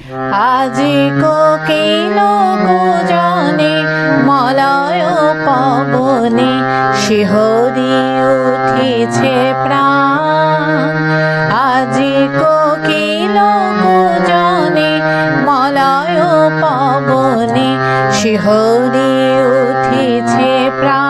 আজি কোকিল গুজনে মলয় পবনে, শিহরি উঠিছে প্রাণ। আজি কোকিল গুজনে মলয় পবনে, শিহরি উঠিছে প্রাণ।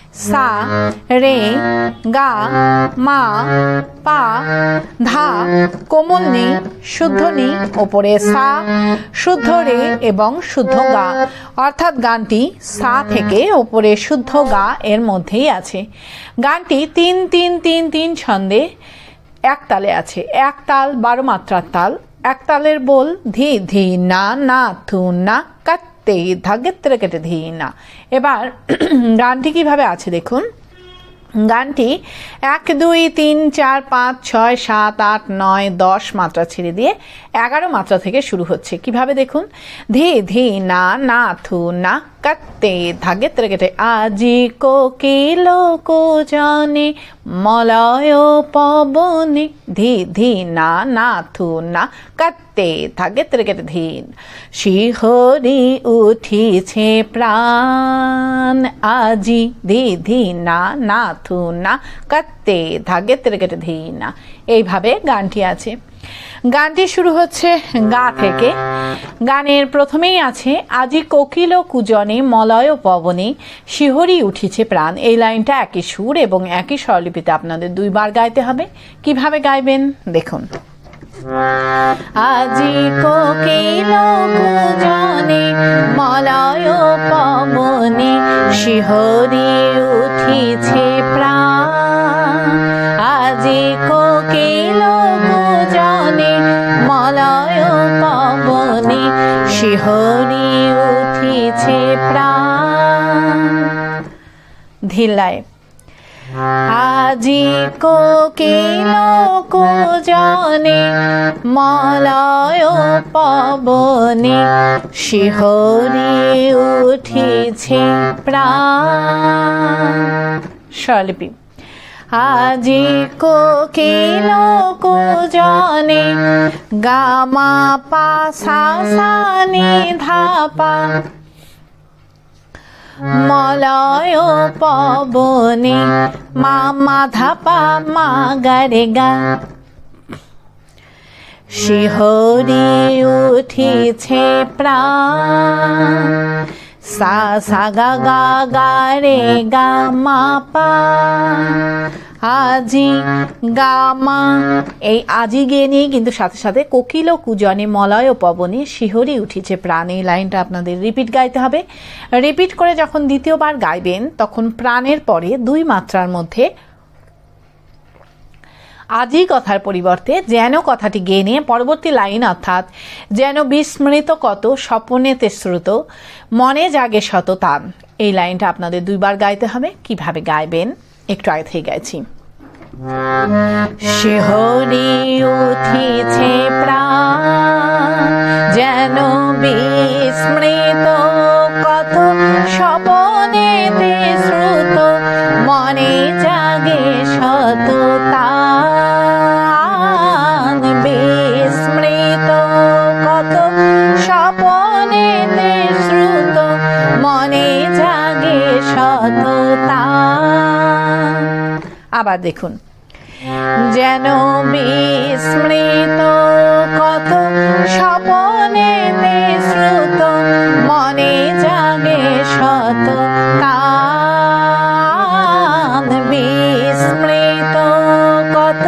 সা, রে, গা, মা, পা, ধা, কোমল নি, শুদ্ধ নি, ওপরে সা, শুদ্ধ রে এবং শুদ্ধ গা। অর্থাৎ গানটি সা থেকে ওপরে শুদ্ধ গা এর মধ্যেই আছে। গানটি তিন তিন তিন তিন ছন্দে এক তালে আছে। এক তাল বারো মাত্রার তাল। এক তালের বল ধি ধি, না না, থু, না কাটতে ধাগেত্রে কেটে ধি না। এবার গানটি কীভাবে আছে দেখুন। গানটি এক, দুই, তিন, চার, পাঁচ, ছয়, সাত, আট, নয়, দশ মাত্রা ছেড়ে দিয়ে এগারো মাত্রা থেকে শুরু হচ্ছে। কীভাবে দেখুন? ধি ধি, না না, থু, না কাটতে ধাগে তেরে কেটে। আজি কোকিল জানে মলয় পবনে, ধি ধি, না না, থু, না কাত্তে থাকে তেরে কেটে ধীন। শিহরি উঠিছে প্রাণ, আজি, ধি ধি, না না, থু, না কাত্তে থাকে তেরে কেটে ধি না এইভাবে গানটি আছে। গানটি শুরু হচ্ছে গা থেকে। গানের প্রথমেই আছে, আজি কোকিল কুজনে মলয় পবনে শিহরি উঠিছে প্রাণ। এই লাইনটা একই সুর এবং একই স্বরলিপিতে আপনাদের দুইবার গাইতে হবে। কীভাবে গাইবেন? দেখুন। আজি কোকিল কুজনে মলয় পবনে শিহরি উঠিছে প্রাণ। আজি কোকিল শিহরি উঠিছে প্রাণ। ধিলায় আজি কোকিল কুজনে মলয় পবনে শিহরি উঠিছে প্রাণ। স্বরলিপি। আজি কোকিল কুজনে গামা পাশা ধাপা মলয় পবনে মা মাধাপা মা গারে গা। শিহরি উঠিছে প্রাণ। সা সা গা গা গা রে গা মা পা। আজি গামা এই আজি গিয়ে নিয়ে কিন্তু সাথে সাথে কোকিল ও কুজনে, মলয় ও পবনে শিহরি উঠেছে প্রাণে। এই লাইনটা আপনাদের রিপিট গাইতে হবে। রিপিট করে যখন দ্বিতীয়বার গাইবেন, তখন প্রাণের পরে দুই মাত্রার মধ্যে আজি কথার পরিবর্তে যেন কথাটি গেয়ে নিয়ে পরবর্তী লাইন অর্থাৎ, যেন বিস্মৃত কত স্বপনেতে শ্রুত, মনে জাগে শত তান। এই লাইনটা আপনাদের দুইবার গাইতে হবে। কীভাবে গাইবেন? একটু আগে থেকে গাইছি। শিহরি উঠিছে প্রাণ, যেন বিস্মৃত কত স্বপনেতে শ্রুত, মনে জাগে শত আবার দেখুন। যেন বিস্মৃত কত স্বপনে শ্রুত মনে জাগে শত কান বিস্মৃত কত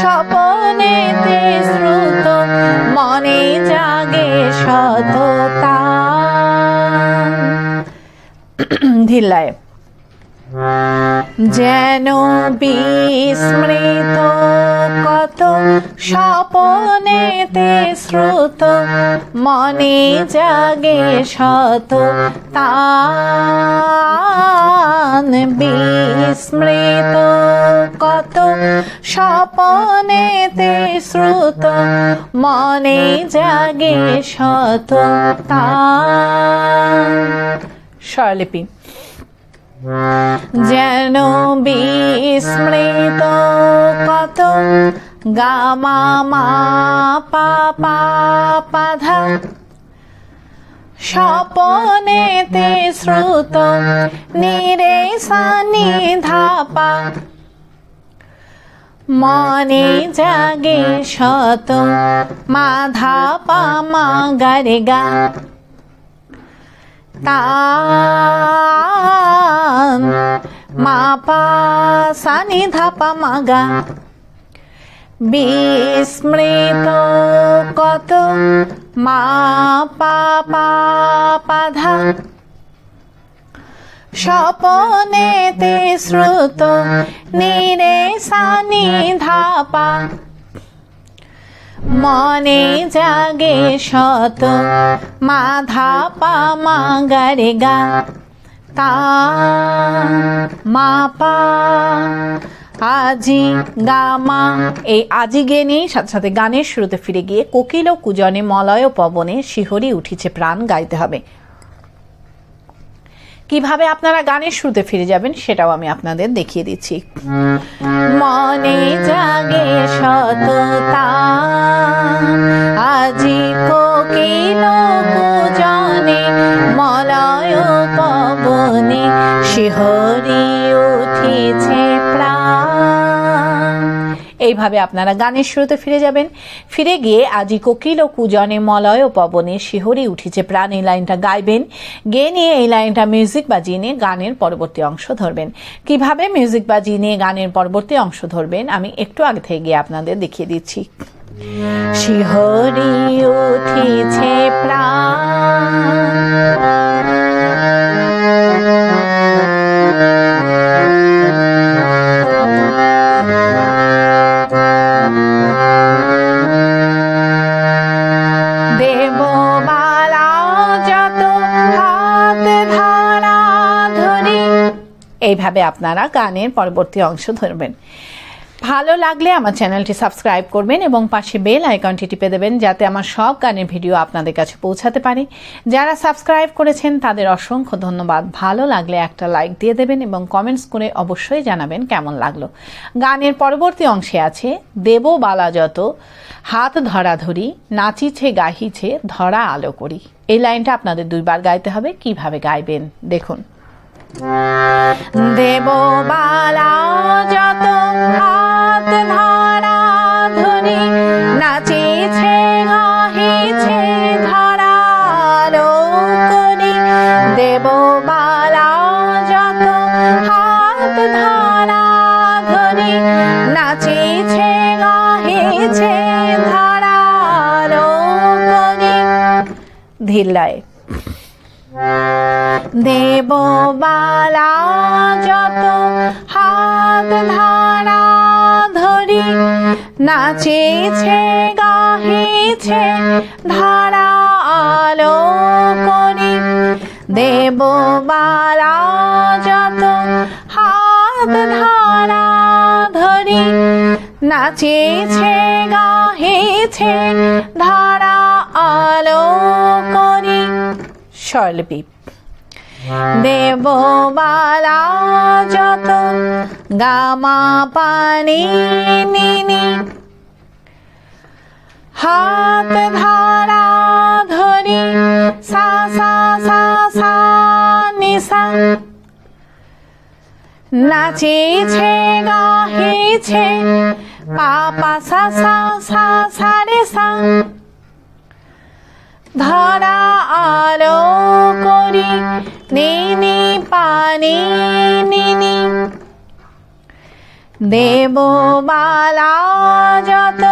স্বপনে শ্রুত মনে জাগে শত ধিল্লায়। যেন বিস্মৃত কত স্বপনেতে শ্রুত, মনে জাগে শত তান। বিস্মৃত কত স্বপনেতে শ্রুত, মনে জাগে শত তান। স্বরলিপি। যেন বিস্মৃত কত গামা মা পাপা পাধা স্বপনেতে শ্রুত নিরে সানি ধাপা। মনে জাগে শত মা ধাপা মা গারে গা মা পা সানি ধাপা মাগা বিস্মৃত কত মা পা পা পাধা স্বপনেতে শ্রুত নিরে সানি ধাপা মনে জাগে শত মাধা পা মা গারে গা তা মা পা আজি গামা এই আজি গে নিয়ে সাথে সাথে গানের শুরুতে ফিরে গিয়ে কোকিল ও কুজনে মলয় পবনে শিহরি উঠিছে প্রাণ গাইতে হবে। কীভাবে আপনারা গানের শুরুতে ফিরে যাবেন সেটাও আমি আপনাদের দেখিয়ে দিচ্ছি। মনে জাগে সততা। শিহরি উঠিছে এইভাবে আপনারা গানের শুরুতে ফিরে যাবেন। ফিরে গিয়ে আজি কোকিল ও কুজনে মলয় ও পবনে শিহরি উঠেছে প্রাণ, এই লাইনটা গাইবেন। গেয়ে নিয়ে এই লাইনটা মিউজিক বাজিয়ে নিয়ে গানের পরবর্তী অংশ ধরবেন। কীভাবে মিউজিক বাজিয়ে নিয়ে গানের পরবর্তী অংশ ধরবেন, আমি একটু আগে থেকে গিয়ে আপনাদের দেখিয়ে দিচ্ছি। শিহরি উঠিছে প্রাণ। এইভাবে আপনারা গানের পরবর্তী অংশ ধরবেন। ভালো লাগলে আমার চ্যানেলটি সাবস্ক্রাইব করবেন এবং পাশে বেল আইকনটি টিপে দেবেন যাতে আমার সব গানের ভিডিও আপনাদের কাছে পৌঁছাতে পারে। যারা সাবস্ক্রাইব করেছেন, তাদের অসংখ্য ধন্যবাদ। ভালো লাগলে একটা লাইক দিয়ে দেবেন এবং কমেন্টস করে অবশ্যই জানাবেন কেমন লাগল। গানের পরবর্তী অংশে আছে, দেব বালা যত, হাত ধরাধরি নাচিছে গাহিছে ধরা আলো করি। এই লাইনটা আপনাদের দুইবার গাইতে হবে। কীভাবে গাইবেন? দেখুন। দেব বালা যত হাত ধরা ধরি নাচিছে গাহিছে ধরা আলো করি দেব বালা যত হাত ধরা ধরি নাচিছে গাহিছে ধরা আলো করি ধিল্লায় দেব বালা যত হাত ধারা ধরি, নাচেছে, গাহিছে, ধারা আলো করি। দেব বালা যত হাত ধারা ধরি, নাচেছে, গাহিছে, ধারা আলো করি। স্বরলিপি। দেব বালা যত গামা পানি নিনি হাত ধারা ধরি সা সা সা সা নিসা নাচেছে গাহিছে পাপা সা সা সা সা রে সা। ধরা আলো করি নিনি পানি নিনি দেব বালা যত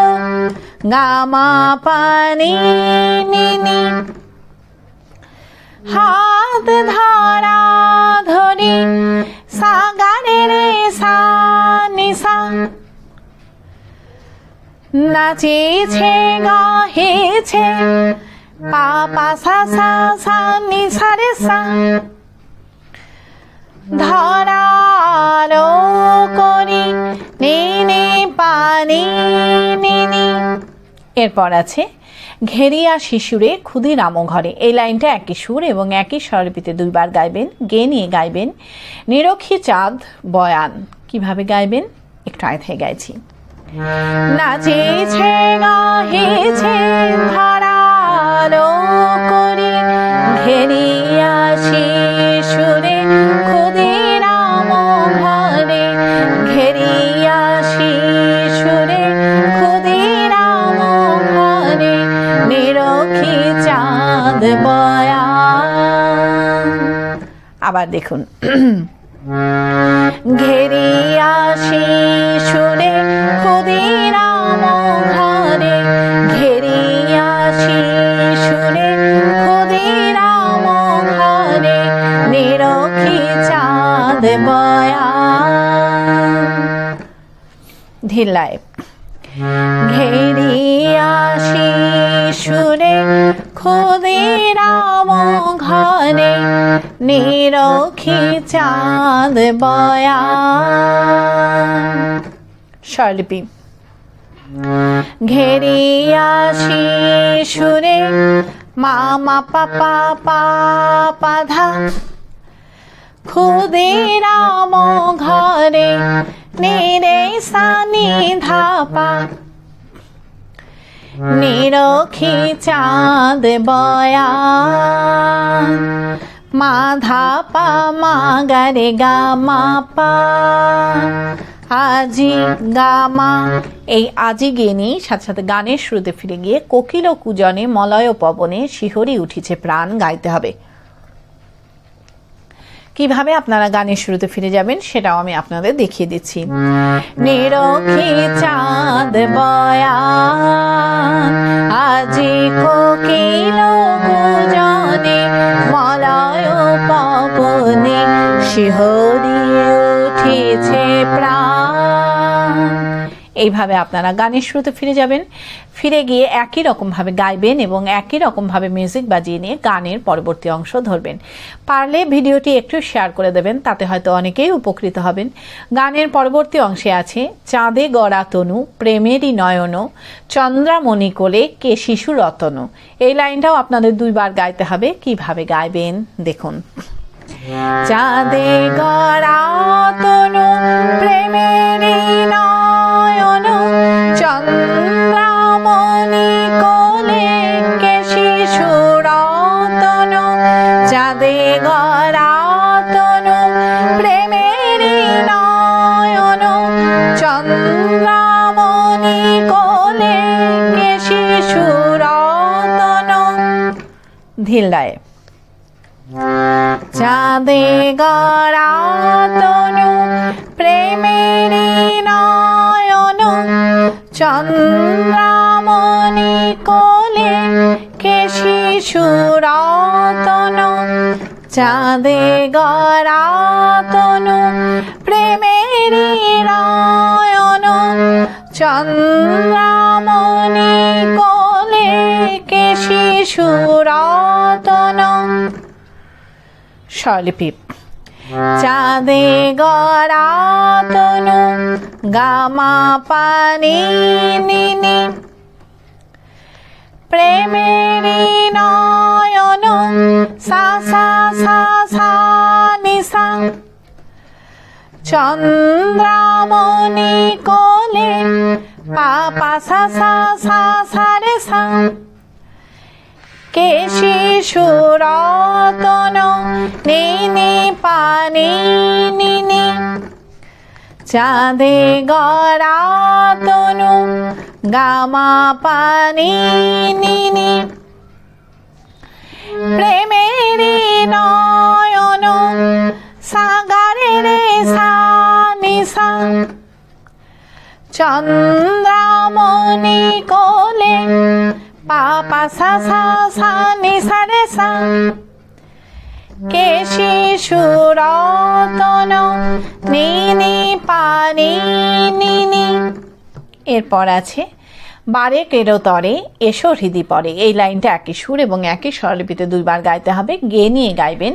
গামা পানি নিনি হাত ধরা ধরি সা গা রে সা নাচেছে, গাহেছে পা শিশুরে ক্ষুদি রাম ঘরে। এই লাইনটা একই সুর এবং একই স্বরলিপিতে দুইবার গাইবেন, গে নিয়ে গাইবেন, নিরক্ষী চাঁদ বয়ান। কীভাবে গাইবেন? একটু আয় থেকে গাইছি। নাচেছে, গাহেছে ধারালো করি ঘেরিয়া শিশুরে ক্ষুদিরাম ঘরে ঘেরিয়া শিশুরে ক্ষুদিরাম ঘরে নিরক্ষী চাঁদ বয়ান আবার দেখুন। ঘেরিয়া শিশুরে ক্ষুদিরাম চাঁদ বয়ান ধিলায় ঘেরিয়া শিশুরে ক্ষুদিরাম ঘরে নিরক্ষী চাঁদ বয়ান স্বরলিপি। ঘেরিয়া শিশুরে মামা পাপা পা পাধা ক্ষুদিরাম ঘরে নিরে সানি ধাপা। নিরক্ষী চাঁদ বয়ান মা ধাপা, মা গারে গা মা পা আজি গামা এই আজি গেনি সাথে সাথে গানের শুরুতে ফিরে গিয়ে কোকিল কুজনে মলয় পবনে শিহরি উঠিছে প্রাণ গাইতে হবে। কীভাবে আপনারা গানের শুরুতে ফিরে যাবেন সেটাও আমি আপনাদের দেখিয়ে দিচ্ছি। নিরক্ষী চাঁদ বয়ান, আজি কোকিল গুজনে মলয় পবনে শিহরি উঠেছে প্রাণ। এইভাবে আপনারা গানের শুরুতে ফিরে যাবেন। ফিরে গিয়ে একই রকমভাবে গাইবেন এবং একই রকমভাবে মিউজিক বাজিয়ে নিয়ে গানের পরবর্তী অংশ ধরবেন। পারলে ভিডিওটি একটু শেয়ার করে দেবেন, তাতে হয়তো অনেকেই উপকৃত হবেন। গানের পরবর্তী অংশে আছে, চাঁদে গড়া তনু, প্রেমেরই নয়ন চন্দ্রামণি কোলে কে শিশু রতন এই লাইনটাও আপনাদের দুইবার গাইতে হবে, কীভাবে গাইবেন দেখুন। চাঁদে গড়া ধিল্লায় চাঁদে গড়া তনু, প্রেমেরই নয়ন, চন্দ্রামণি কোলে কে শিশু চাঁদে গড়া তনু, প্রেমেরই নয়ন, চন্দ্রামণি কোলে কে শিশু রতন। স্বরলিপি চাঁদে গড়া তনু গামা পানি নিনি প্রেমেরি নয়ন সা সা সা সা নিসা চন্দ্রামণি কোলে পা পা সা সা সা সা রে সা কে শিশু রতন? নিনি পানি নিনি চাঁদে গড়া তনু গামা পানি নিনি প্রেমেরি নয়ন সাগারে রে সা। নিসা চন্দ্রামণি কোলে পা পা সা সা সা নি সা রে সা কেশি সুরতন নিনি পানি নিনি এরপর আছে, বারে কেরো তরে, এসো হৃদি পরে। এই লাইনটা একই সুর এবং একই স্বরলিপিতে দুইবার গাইতে হবে। গে নিয়ে গাইবেন,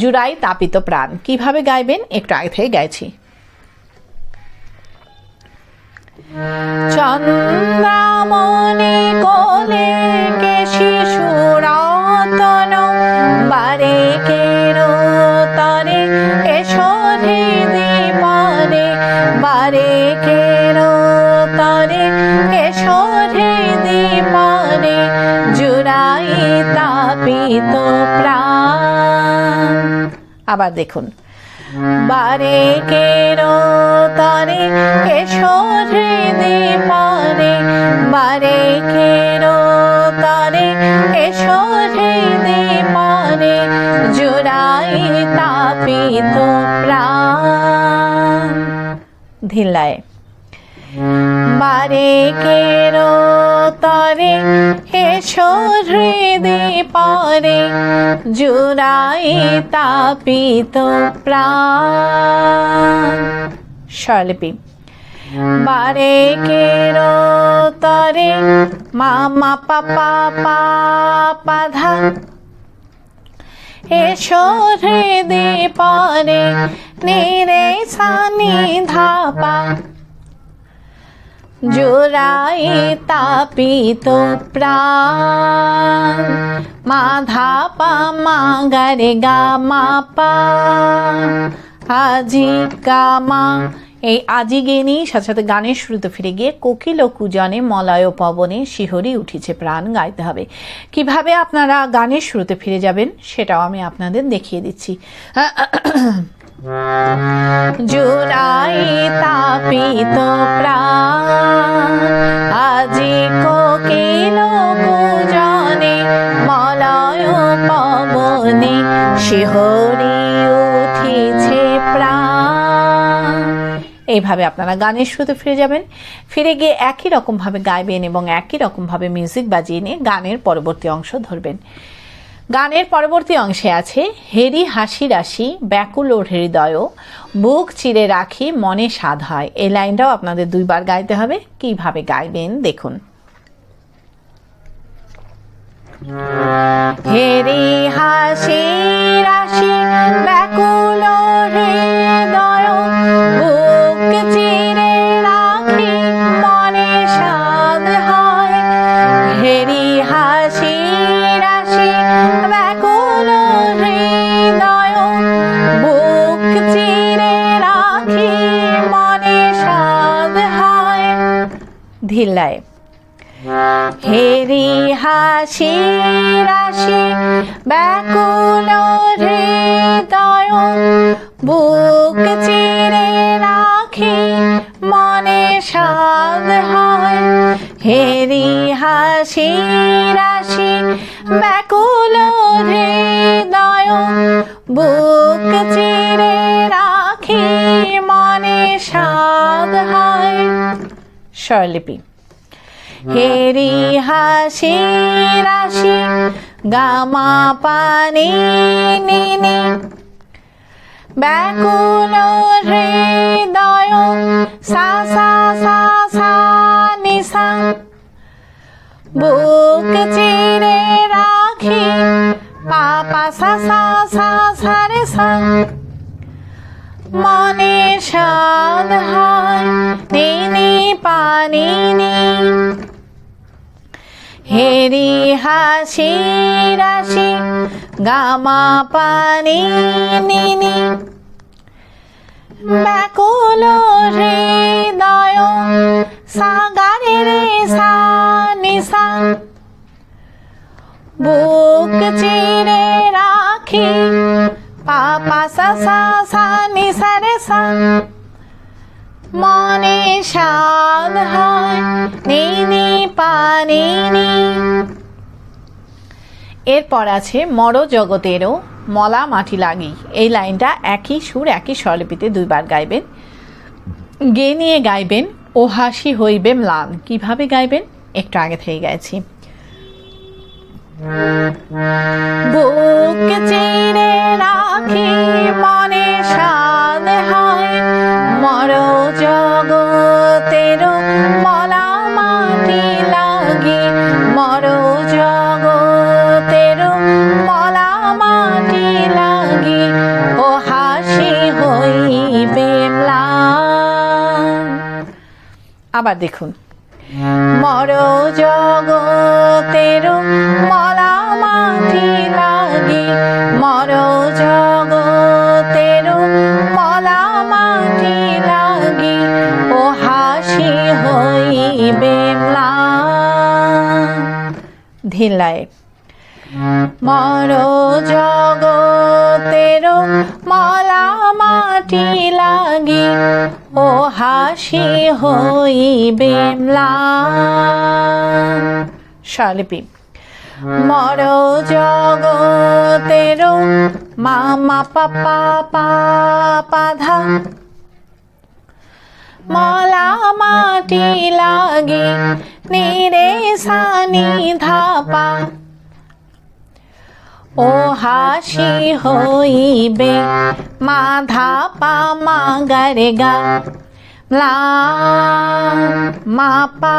জুড়াই তাপিত প্রাণ। কীভাবে গাইবেন? একটু আগে থেকে গাইছি। চন্দ্রামণি কোলে কেশি সুরতন বারে কেরো তরে এসো হৃদি পরে বারে কেরো তরে এসো হৃদি পরে জুড়াই তাপিত প্রাণ। আবার দেখুন। বারে কেরো তরে এসো হৃদি পরে। বারে কেরো তরে এসো হৃদি পরে। তাপি তাপিত প্রাণ ধিল্লায়। বারে কেরো তরে এসো হৃদি পরে, জুড়াই তাপিত প্রাণ। বারে কেরো তরে মামা, পাপা পা ধা। এসো হৃদি পরে, নিরে সানি ধাপা। জোড়াই তাপিত প্রাণ। মাধা পা মা গারে গা মা পা। আজি গা মা। এই আজি গেনি সাথে সাথে গানের শুরুতে ফিরে গিয়ে কোকিল ও কুজনে মলয় পবনে শিহরি উঠেছে প্রাণ গাইতে হবে। কীভাবে আপনারা গানের শুরুতে ফিরে যাবেন সেটাও আমি আপনাদের দেখিয়ে দিচ্ছি। জোড়াই তাপিত প্রাণ। আজি কোকিল কুজনে মলয় পবনে শিহরি উঠিছে এইভাবে আপনারা গানের শুরুতে ফিরে যাবেন। ফিরে গিয়ে একই রকমভাবে গাইবেন এবং একই রকমভাবে মিউজিক বাজিয়ে নিয়ে গানের পরবর্তী অংশ ধরবেন। গানের পরবর্তী অংশে আছে, হেরি হাসি রাশি, ব্যাকুল ওর হৃদয় বুক চিরে রাখি, মনে স্বাদ হয়। এই লাইনটাও আপনাদের দুইবার গাইতে হবে। কীভাবে গাইবেন, দেখুন। হেরি হাসি রাশি, ব্যাকুল হৃদয় ধিল্লায় হেরি হাসি, রাশি, ব্যাকুল হৃদয়, বুক চিরে রাখি, মনে সাদ হয়। হেরি হাসি, রাশি, ব্যাকুল হৃদয়, বুক চিরে রাখি, মনে সাদ হয়। স্বরলিপি। হেরি হাসি রাশি, গামা পানি নিনি ব্যাকুল হৃদয়, সা সা সা সা নিসা বুক চিরে রাখি, পাপা সা সা সা সা রে সা মনে সাদ হয় নিনি পানি নি। হেরি হাসি রাশি, গামা পানি নিনি। ব্যাকুল হৃদয় সাগারে রে সা বুক চিরে রাখি, পাপা সা সা সা নিসা রে সা। মনে সাদ হয়, নিনি পানি এরপর আছে মর জগতেরও মলা মাটি লাগি এই লাইনটা একই সুর, একই স্বরলিপিতে দুইবার গাইবেন। গে নিয়ে গাইবেন, ও হাসি হইবে ম্লান। কীভাবে গাইবেন? একটু আগে থেকে গাইছি। বুক চিরে রাখি, মনে সাদ হয়। মর জগতের মলা মাটি লাগি মর জগতের মলা মাটি লাগি, ও হাসি হইবে আবার দেখুন। মর ধিলায় মর জগতের মলা মাটি লাগি, ও হাসি হইবে ম্লান স্বরলিপি মর জগতের মামা পাপা পাধা। মলা মাটি লাগি ধাপা ও হাসি হইবে মাধা পা মা গারে গা লা মা পা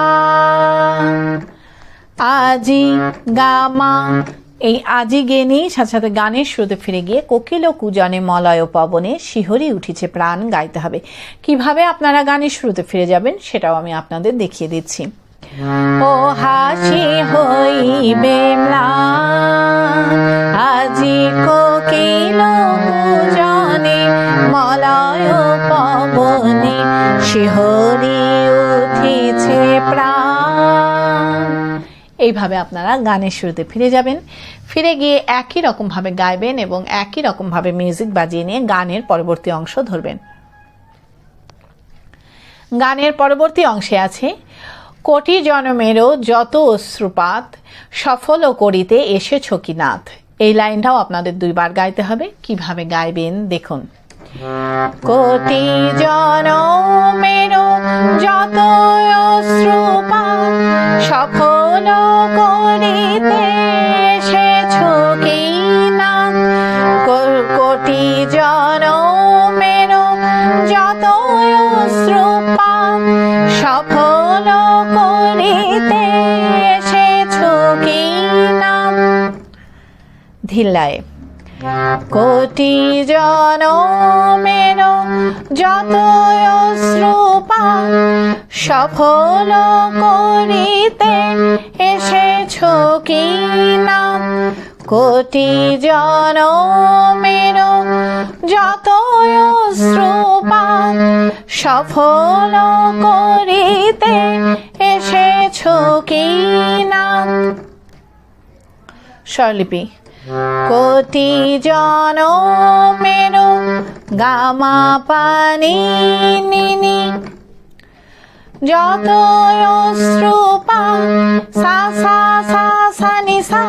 আজি গা মা এই আজি সাথে সাথে গানের শুরুতে ফিরে গিয়ে কোকিল ও কুজনে মলয় পবনে শিহরি উঠেছে প্রাণ গাইতে হবে। কীভাবে আপনারা গানের শুরুতে ফিরে যাবেন সেটাও আমি আপনাদের দেখিয়ে দিচ্ছি। ও হাসি হইবে আজি কোকিল কুজনে মলয় পবনে, শিহরি উঠিছে এইভাবে আপনারা গানের শুরুতে ফিরে যাবেন। ফিরে গিয়ে একই রকমভাবে গাইবেন এবং একই রকমভাবে মিউজিক বাজিয়ে নিয়ে গানের পরবর্তী অংশ ধরবেন। গানের পরবর্তী অংশে আছে কোটি জনমেরও যত অশ্রুপাত সফল করিতে এসেছ কি নাথ এই লাইনটাও আপনাদের দুইবার গাইতে হবে। কীভাবে গাইবেন দেখুন। কোটি জনমেরও যত অশ্রুপাত সফল করিতে এসেছ কি কোটি জনমেরও যত সফল করিতে এসেছ কি নাম ধিল্লায় কোটি জনমের যত অশ্রুপা সফল করিতে এসেছ কি নাম কোটি জনমের যত অশ্রুপা সফল করিতে এসেছ কি নাম স্বরলিপি। কোটি জনমের গামা পানি নিনি। যত অশ্রুপা সা সা সা সা নি সা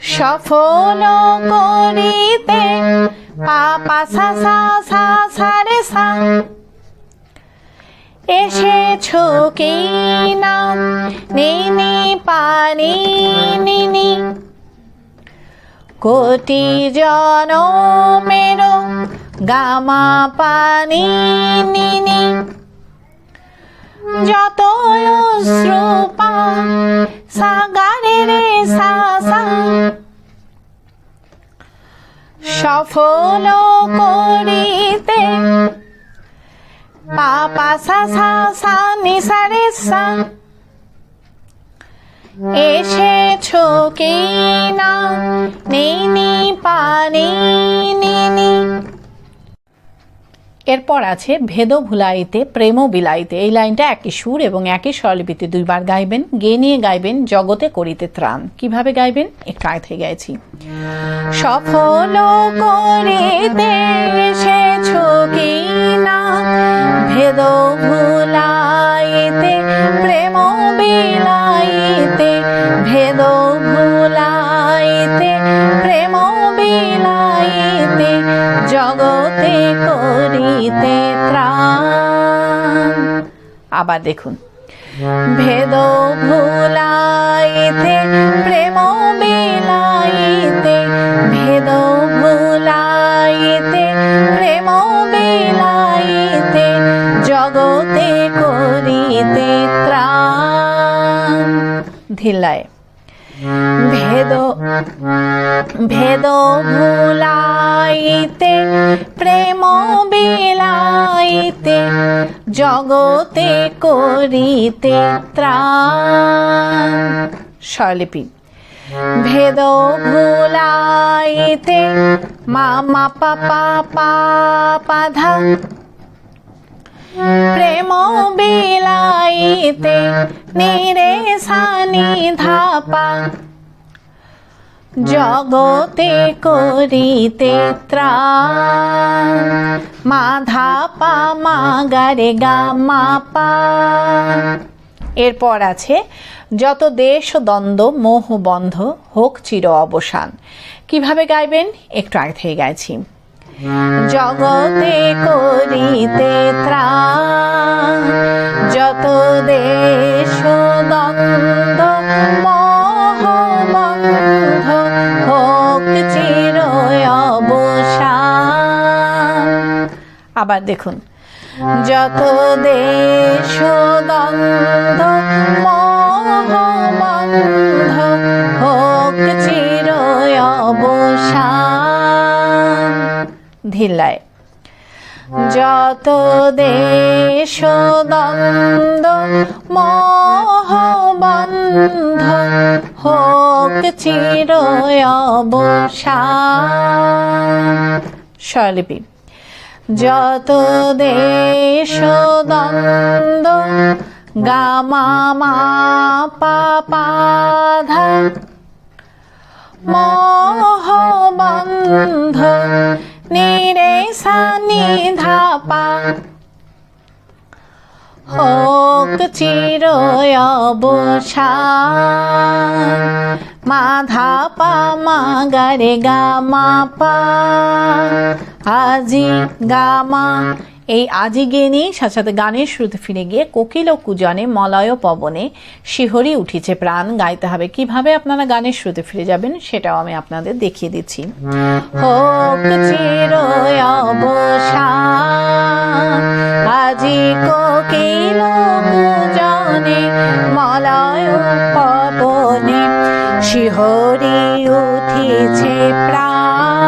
সফল করিতে পাপা সা সা সা সা রে সা। এসেছ কি না? নিনি পানি নিনি। কোটি জনমের গামা পানি নিনি। যত অশ্রুপা সাগারে রে সা সা সফল করিতে পাপা সা সা সা নি সা রে সা এসেছ কি না নিনি পানি নিনি এরপর আছে ভেদ ভুলাইতে, প্রেম বিলাইতে। এই লাইনটা একই সুর এবং একই স্বরলিপিতে দুইবার গাইবেন, গে নিয়ে গাইবেন, জগতে করিতে ত্রাণ। কীভাবে গাইবেন? একটু আয় থেকে গাইছি। সফল করিতে এসেছ কি না ভেদ ভুলাইতে, প্রেম বিলাইতে, ভেদ করিতে ত্রাণ। আবার দেখুন। ভেদ ভুলাইতে, প্রেম বিলাইতে ভেদ ভুলাইতে, প্রেম বিলাইতে জগতে করিতে ত্রাণ। ধিলায় ভেদ ভেদ ভুলাইতে প্রেম বিলাইতে জগতে করিতে ত্রাণ। স্বরলিপি। ভেদ ভুলাইতে মা মা পা পা পা প্রেম বিলাইতে নিরে সানি ধাপা। জগতে করিতে ত্রাণ। মা ধাপা, মা গারে গা, মা পা। এরপর আছে, যত দেশ দ্বন্দ্ব, মোহ বন্ধ, হোক চির অবসান। কীভাবে গাইবেন? একটু আগে থেকে গাইছি। জগতে করিতে ত্রাণ। যত দেশ দ্বন্দ্ব মোহ বন্ধ হোক চির আবার দেখুন, যত দেশ দ্বন্দ্ব মোহ বন্ধ হোক চির অবসান। ধিলায় যত দেশ দ্বন্দ্ব মোহ বন্ধ হোক চির অবসান স্বরলিপি। যত দেশ দ্বন্দ্ব গামা মা পা রে মোহবন্ধ নিরে সানি ধাপা হোক চির অবসান গারে গা মা পা এই আজি গে নিয়ে সাথে গানের শুরুতে ফিরে গিয়ে কোকিল ও কুজনে মলয় পবনে শিহরি উঠিছে প্রাণ। গাইতে হবে কীভাবে আপনারা গানের শুরুতে ফিরে যাবেন সেটাও আমি আপনাদের দেখিয়ে দিচ্ছি। হোক চির আজি কোকিল কুজনে মলয় পবনে শিহরি উঠিছে প্রাণ।